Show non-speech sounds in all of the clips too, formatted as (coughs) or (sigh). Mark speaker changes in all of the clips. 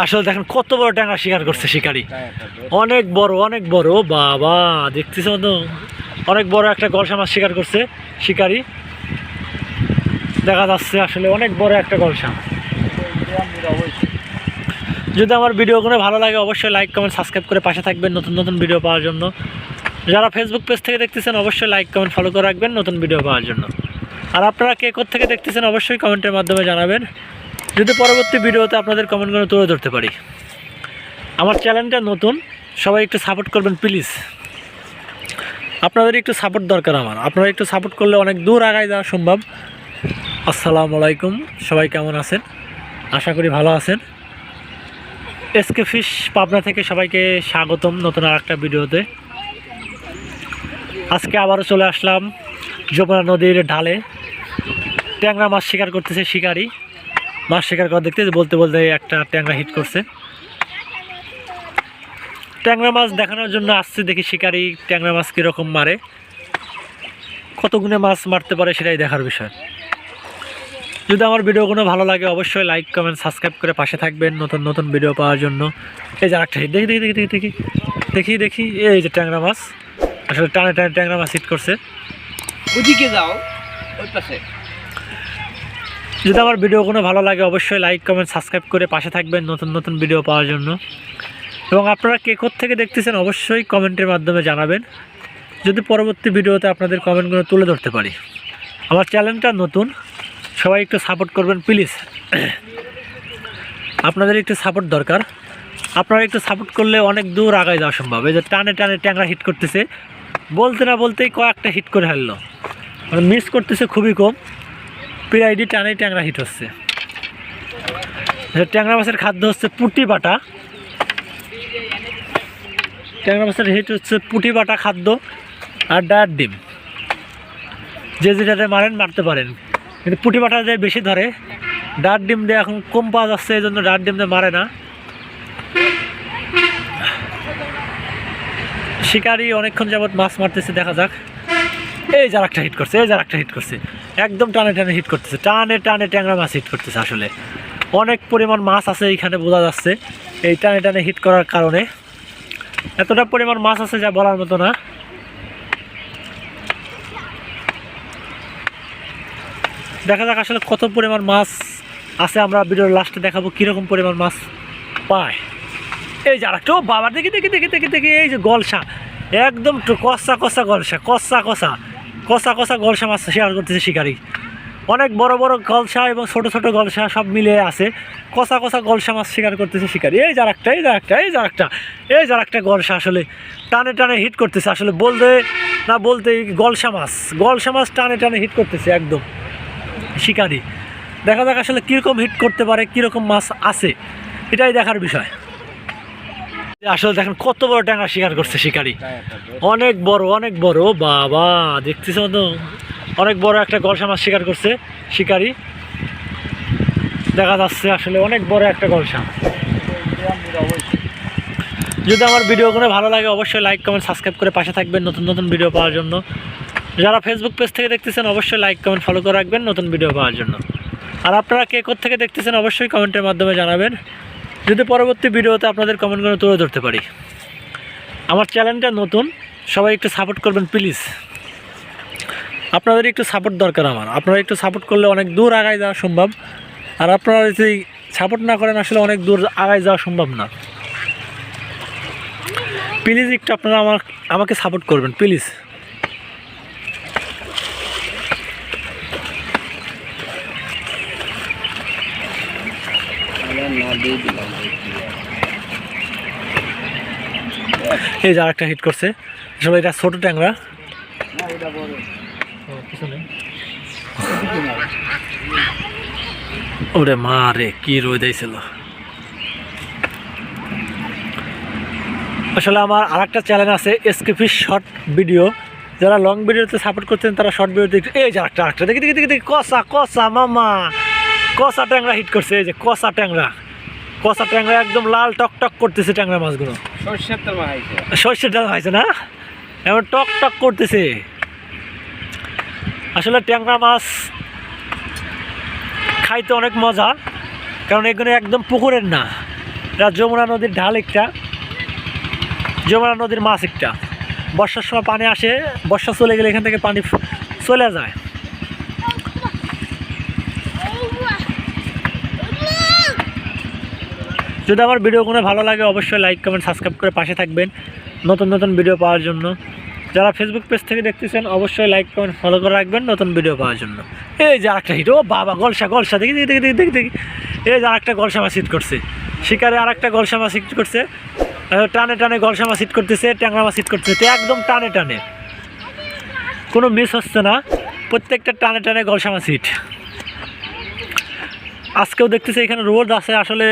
Speaker 1: আসলে দেখেন কত বড় ট্যাংরা শিকার করছে শিকারি। অনেক বড় অনেক বড় বাবা, দেখতেছ তো? অনেক বড় একটা গলসা মাছ শিকার করছে শিকারি। দেখা যাচ্ছে আসলে অনেক বড় একটা গলসা যদি আমার ভিডিওগুলো ভালো লাগে, অবশ্যই লাইক কমেন্ট সাবস্ক্রাইব করে পাশে থাকবেন নতুন নতুন ভিডিও পাওয়ার জন্য। যারা ফেসবুক পেজ থেকে দেখতেছেন, অবশ্যই লাইক কমেন্ট ফলো করে রাখবেন নতুন ভিডিও পাওয়ার জন্য। আর আপনারা কে থেকে দেখতেছেন, অবশ্যই কমেন্টের মাধ্যমে জানাবেন। যদি পরবর্তী ভিডিওতে আপনাদের কমেন্টগুলো তুলে ধরতে পারি। আমার চ্যানেলটা নতুন, সবাই একটু সাপোর্ট করবেন প্লিজ আপনাদের একটু সাপোর্ট দরকার আমার। আপনারা একটু সাপোর্ট করলে অনেক দূর আগায় যাওয়া সম্ভব। আসসালামু আলাইকুম, সবাই কেমন আছেন? আশা করি ভালো আছেন। এসকে ফিশ পাবনা থেকে সবাইকে স্বাগতম নতুন আর একটা ভিডিওতে। আজকে আবারও চলে আসলাম যমুনা নদীর ঢালে। ট্যাংরা মাছ শিকার করতেছে শিকারি। মাছ শিকার করা দেখতে বলতে বলতে একটা ট্যাংরা হিট করছে। ট্যাংরা মাছ দেখানোর জন্য আসছে, দেখি শিকারি ট্যাংরা মাছ কীরকম মারে। কত গুণে মাছ মারতে পারে সেটাই দেখার বিষয়। যদি আমার ভিডিওগুলো ভালো লাগে, অবশ্যই লাইক কমেন্ট সাবস্ক্রাইব করে পাশে থাকবেন নতুন নতুন ভিডিও পাওয়ার জন্য। এই যে আরেকটা দেখি দেখি দেখি দেখি দেখি দেখি এই যে ট্যাংরা মাছ। আসলে টানে টানে ট্যাংরা মাছ হিট করছে।
Speaker 2: ওদিকে যাও, ওই পাশে।
Speaker 1: যদি আমার ভিডিওগুলো ভালো লাগে, অবশ্যই লাইক কমেন্ট সাবস্ক্রাইব করে পাশে থাকবেন নতুন নতুন ভিডিও পাওয়ার জন্য। এবং আপনারা কে থেকে দেখতেছেন, অবশ্যই কমেন্টের মাধ্যমে জানাবেন। যদি পরবর্তী ভিডিওতে আপনাদের কমেন্টগুলো তুলে ধরতে পারি। আমার চ্যানেলটা নতুন, সবাই একটু সাপোর্ট করবেন প্লিজ আপনাদের একটু সাপোর্ট দরকার। আপনারা একটু সাপোর্ট করলে অনেক দূর আগায় যাওয়া সম্ভব। এই যে টানে টানে ট্যাংরা হিট করতেছে, বলতে না বলতেই কয়েকটা হিট করে মানে মিস করতেছে খুবই কম। পিরাইডি টানে ট্যাংরা হিট হচ্ছে। ট্যাংরা মাছের খাদ্য হচ্ছে পুটি বাটা। ট্যাংরা মাছের হিট হচ্ছে পুটি বাটা খাদ্য আর ডায়ার ডিম। যে যেটাতে মারেন, মারতে পারেন। কিন্তু পুটি বাটা যে বেশি ধরে ডার ডিম দিয়ে এখন কম পাওয়া যাচ্ছে, এই জন্য ডার ডিম দিয়ে মারে না। শিকারি অনেকক্ষণ যাবত মাছ মারতেছে, দেখা যাক। এই যার একটা হিট করছে, এই যার একটা হিট করছে। একদম টানে টানে হিট করতেছে, টানে টানে ট্যাংরা মাছ হিট করতেছে আসলে। অনেক পরিমাণ মাছ আছে এইখানে বোঝা যাচ্ছে। এই টানে টানে হিট করার কারণে। এতটা পরিমাণ মাছ আছে যা বলার মতো না। দেখা যাক আসলে কত পরিমাণ মাছ আছে, আমরা ভিডিওর লাস্টে দেখাবো কীরকম পরিমাণ মাছ পায়। এই যারা কেউ বাবা, দেখি দেখি দেখি দেখি দেখি, এই যে গলসা। একদম কষা কষা গলসা, কষা কষা। কষা কষা গলসা মাছ শেয়ার করতেছে শিকারি। অনেক বড় বড় গলসা এবং ছোট ছোট গলসা সব মিলে আছে। কষা কষা গলসা মাছ শিকার করতেছে শিকারি। এই যার একটা, এই যার একটা, এই যার একটা, এই যার একটা গলসা আসলে টানে টানে হিট করতেছে। আসলে বলতে না বলতে গলসা মাছ গলসা মাছ টানে টানে হিট করতেছে একদম শিকারি। দেখা যাক আসলে কীরকম হিট করতে পারে, কীরকম মাছ আছে। এটাই দেখার বিষয়। আসলে দেখেন কত বড় ট্যাংরা শিকার করছে শিকারি। অনেক বড় অনেক বড় বাবা, দেখতেছ তো? অনেক বড় একটা গলসা মাছ শিকার করছে শিকারি। দেখা যাচ্ছে আসলে অনেক বড় একটা গলসা যদি আমার ভিডিওগুলো ভালো লাগে, অবশ্যই লাইক কমেন্ট সাবস্ক্রাইব করে পাশে থাকবেন নতুন নতুন ভিডিও পাওয়ার জন্য। যারা ফেসবুক পেজ থেকে দেখতেছেন, অবশ্যই লাইক কমেন্ট ফলো করে রাখবেন নতুন ভিডিও পাওয়ার জন্য। আর আপনারা কে থেকে দেখতেছেন, অবশ্যই কমেন্টের মাধ্যমে জানাবেন। যদি পরবর্তী ভিডিওতে আপনাদের কমেন্টগুলো তুলে ধরতে পারি। আমার চ্যানেলটা নতুন, সবাই একটু সাপোর্ট করবেন প্লিজ আপনাদের একটু সাপোর্ট দরকার আমার। আপনারা একটু সাপোর্ট করলে অনেক দূর আগায় যাওয়া সম্ভব। আর আপনারা যদি সাপোর্ট না করেন, আসলে অনেক দূর আগায় যাওয়া সম্ভব না। প্লিজ একটু আপনারা আমার আমাকে সাপোর্ট করবেন প্লিজ এই যে আরেকটা হিট করছে। আসলে এটা ছোট ট্যাংরা। ওরে মা রে, কি রোদ ছিল আসলে আমার আর একটা চ্যানেল আছে এসকেপি শর্ট ভিডিও যারা লং ভিডিওতে সাপোর্ট করছেন, তারা শর্ট ভিডিও ভিডিওতে এই যে আরেকটা দেখি দেখি দেখি দেখি কষা কষা মামা। কষা ট্যাংরা হিট করছে, এই যে কষা ট্যাংরা। কষা ট্যাংরা একদম লাল টক টক করতেছে ট্যাংরা মাছগুলো।
Speaker 2: সর্ষের
Speaker 1: ডাল হয়েছে না? এবার টক টক করতেছে। আসলে ট্যাংরা মাছ খাইতে অনেক মজা কারণ এগুলো একদম পুকুরের না। এটা যমুনা নদীর ঢাল একটা। যমুনা নদীর মাছ একটা। বর্ষার সময় পানি আসে বর্ষা চলে গেলে এখান থেকে পানি চলে যায়। যদি আমার ভিডিওগুলো ভালো লাগে, অবশ্যই লাইক কমেন্ট সাবস্ক্রাইব করে পাশে থাকবেন নতুন নতুন ভিডিও পাওয়ার জন্য। যারা ফেসবুক পেজ থেকে দেখতেছেন, অবশ্যই লাইক কমেন্ট ফলো করে রাখবেন নতুন ভিডিও পাওয়ার জন্য। এই যে আরেকটা হিট ও বাবা, গলসা গলসা, দেখি দেখি দেখি দেখি দেখি। এই যে আরেকটা গলসা মাছ করছে। শিকারে আরেকটা গলসা মাছ করছে। টানে টানে গলসা মাছ করতেছে, ট্যাংরা হিট করতেছে। তো একদম টানে টানে। কোনো মিস হচ্ছে না। প্রত্যেকটা টানে টানে গলসা মাছ আজকেও দেখতেছি এখানে রোদ আছে, আসলে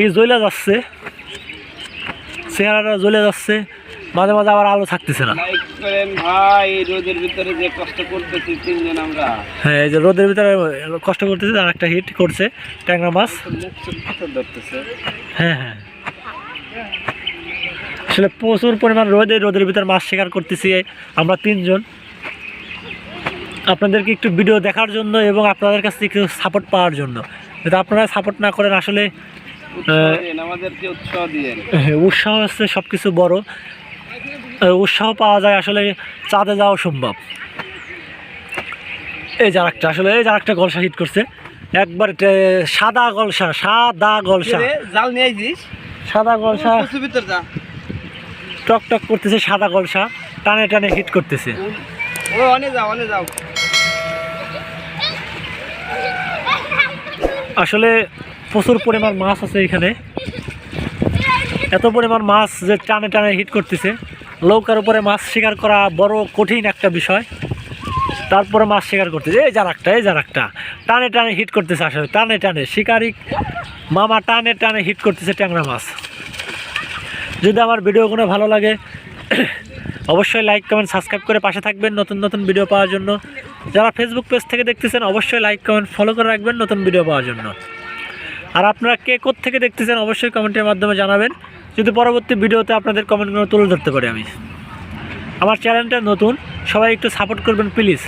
Speaker 1: এই জ্বলে যাচ্ছে। চেহারাটা জ্বলে যাচ্ছে। মাঝে মাঝে আবার আলো থাকতেছে না।
Speaker 2: ভাই রোদের ভিতরে যে কষ্ট করতেছি তিনজন আমরা।
Speaker 1: হ্যাঁ এই যে রোদের ভিতরে কষ্ট করতেছে আর একটা হিট করছে ট্যাংরা মাছ।
Speaker 2: ধরতেছে
Speaker 1: হ্যাঁ হ্যাঁ। আসলে প্রচুর পরিমাণ রোদে রোদের ভিতরে মাছ শিকার করতেছি আমরা তিনজন। আপনাদেরকে একটু ভিডিও দেখার জন্য এবং আপনাদের কাছ থেকে সাপোর্ট পাওয়ার জন্য। যদি আপনারা সাপোর্ট না করেন আসলে
Speaker 2: উৎসাহ দিয়েন
Speaker 1: হ্যাঁ, উৎসাহ হচ্ছে সব কিছু বড় উৎসাহ পাওয়া যায় আসলে চাঁদে যাওয়া সম্ভব। এই যার একটা আসলে এই যার একটা গলসা হিট করছে। একবার সাদা গলসা সাদা গলসা।
Speaker 2: জাল নিয়ে আইছিস?
Speaker 1: সাদা গলসা। টক টক করতেছে সাদা গলসা টানে টানে হিট করতেছে।
Speaker 2: ও অনে যাও অনে যাও।
Speaker 1: আসলে প্রচুর পরিমাণ মাছ আছে এখানে। এত পরিমাণ মাছ যে টানে টানে হিট করতেছে। নৌকার উপরে মাছ শিকার করা বড় কঠিন একটা বিষয়। তারপরে মাছ শিকার করতেছে। এই যার একটা এই যার একটা টানে টানে হিট করতেছে আসলে, টানে টানে। শিকারি মামা টানে টানে হিট করতেছে ট্যাংরা মাছ। যদি আমার ভিডিওগুলো ভালো লাগে, (coughs) অবশ্যই লাইক কমেন্ট সাবস্ক্রাইব করে পাশে থাকবেন নতুন নতুন ভিডিও পাওয়ার জন্য। যারা ফেসবুক পেজ থেকে দেখতেছেন, অবশ্যই লাইক কমেন্ট ফলো করে রাখবেন নতুন ভিডিও পাওয়ার জন্য। আর আপনারা কে থেকে দেখতেছেন অবশ্যই কমেন্টের মাধ্যমে জানাবেন। যদি পরবর্তী ভিডিওতে আপনাদের কমেন্টগুলো তুলে ধরতে পারি আমি। আমার চ্যানেলটা নতুন, সবাই একটু সাপোর্ট করবেন প্লিজ